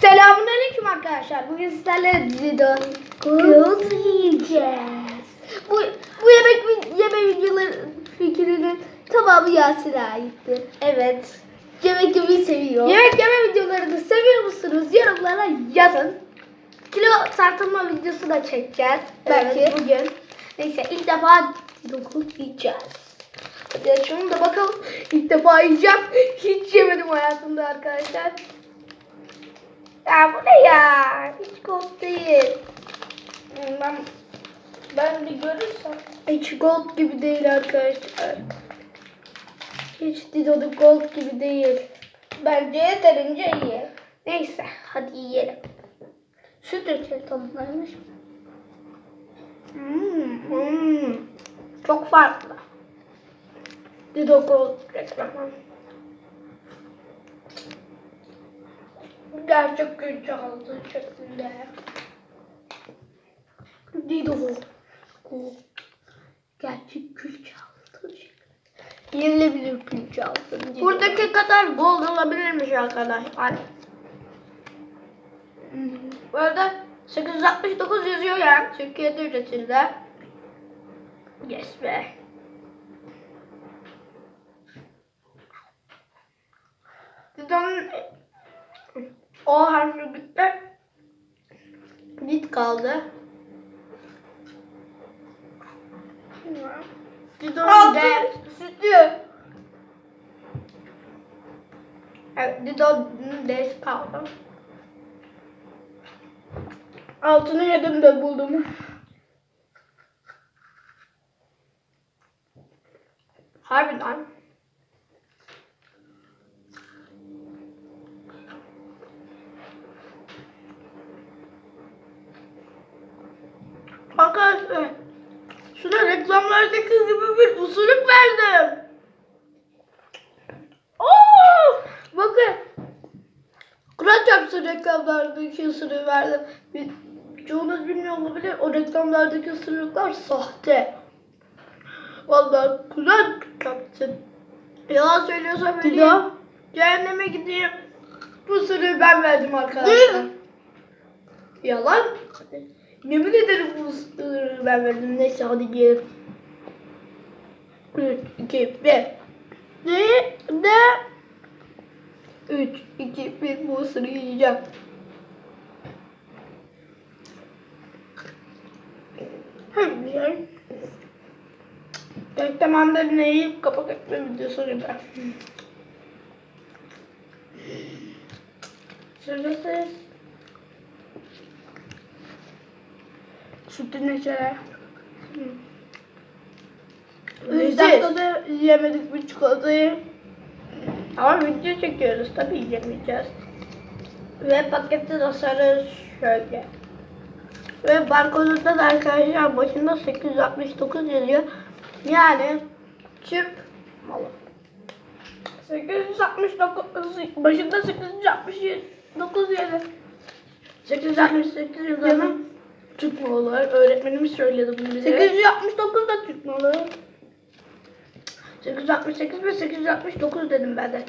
Selamünaleyküm arkadaşlar. Bugün sizlerle Gold yiyeceğiz. Bu, bu yemek yeme videoları fikrinin tamamı Yasin'e aitti. Evet. Yemek yemeyi seviyor. Yemek yeme videolarını seviyor musunuz? Yorumlara yazın. Kilo tartılma videosu da çekeceğiz. Belki Evet. bugün. Neyse ilk defa Gold yiyeceğiz. Hadi açalım da bakalım. İlk defa yiyeceğim. Hiç yemedim hayatımda arkadaşlar. Ya bu ne ya? Hiç gold değil. Ben, ben bir görürsem. Hiç gold gibi değil arkadaşlar. Hiç Dido'da gold gibi değil. Bence yeterince iyi. Neyse hadi yiyelim. Süt reçeli tadındaymış. Hmm, hmm. Çok farklı. Dido gold reklamı. Gerçek güç aldı şeklinde. Dido. Gerçek güç aldı şeklinde. Yenilebilir güç aldı. Buradaki kadar gold alabilirmiş arkadaşlar. Bu arada 869 yazıyor yani Türkiye'de üretildi. Yes be. O harfi bitti. Bit kaldı. Dido'nun D sütlü. Evet, Dido'nun D'si kaldı. Altını yedim de buldum. Harbiden. Arkadaşlar şuna reklamlardaki gibi bir usulük verdim. Oo! Bakın. Kur'an çarpsın reklamlardaki ısırığı verdim. Bir, çoğunuz bilmiyor olabilir. O reklamlardaki ısırıklar sahte. Vallahi Kur'an çarpsın. Yalan söylüyorsam öleyim. Cehenneme gideyim. Bu ısırığı ben verdim arkadaşlar. Yalan. Yemin ederim bu ısırığı ben verdim. Neyse hadi giyelim. 3, 2, 1. Ne? Ne? 3, 2, 1 bu ısırığı yiyeceğim. Güzel. Reklam mandalina yiyip kapak etme videosu gibi. Sırası. Sütün içeri. Üç dakikada yemedik bu çikolatayı. Ama video çekiyoruz tabii yemeyeceğiz. Ve pakette tasarı şöyle. Ve barkodunda da arkadaşlar başında 869 yazıyor. Yani Türk malı. 869 başında 869 yazıyor. 868 yazıyor. Malı. Öğretmenimiz söyledi bunu bize. 869 da Türk malı. 868 ve 869 dedim ben de.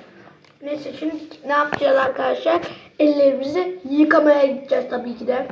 Neyse şimdi ne yapacağız arkadaşlar? Ellerimizi yıkamaya gideceğiz tabii ki de.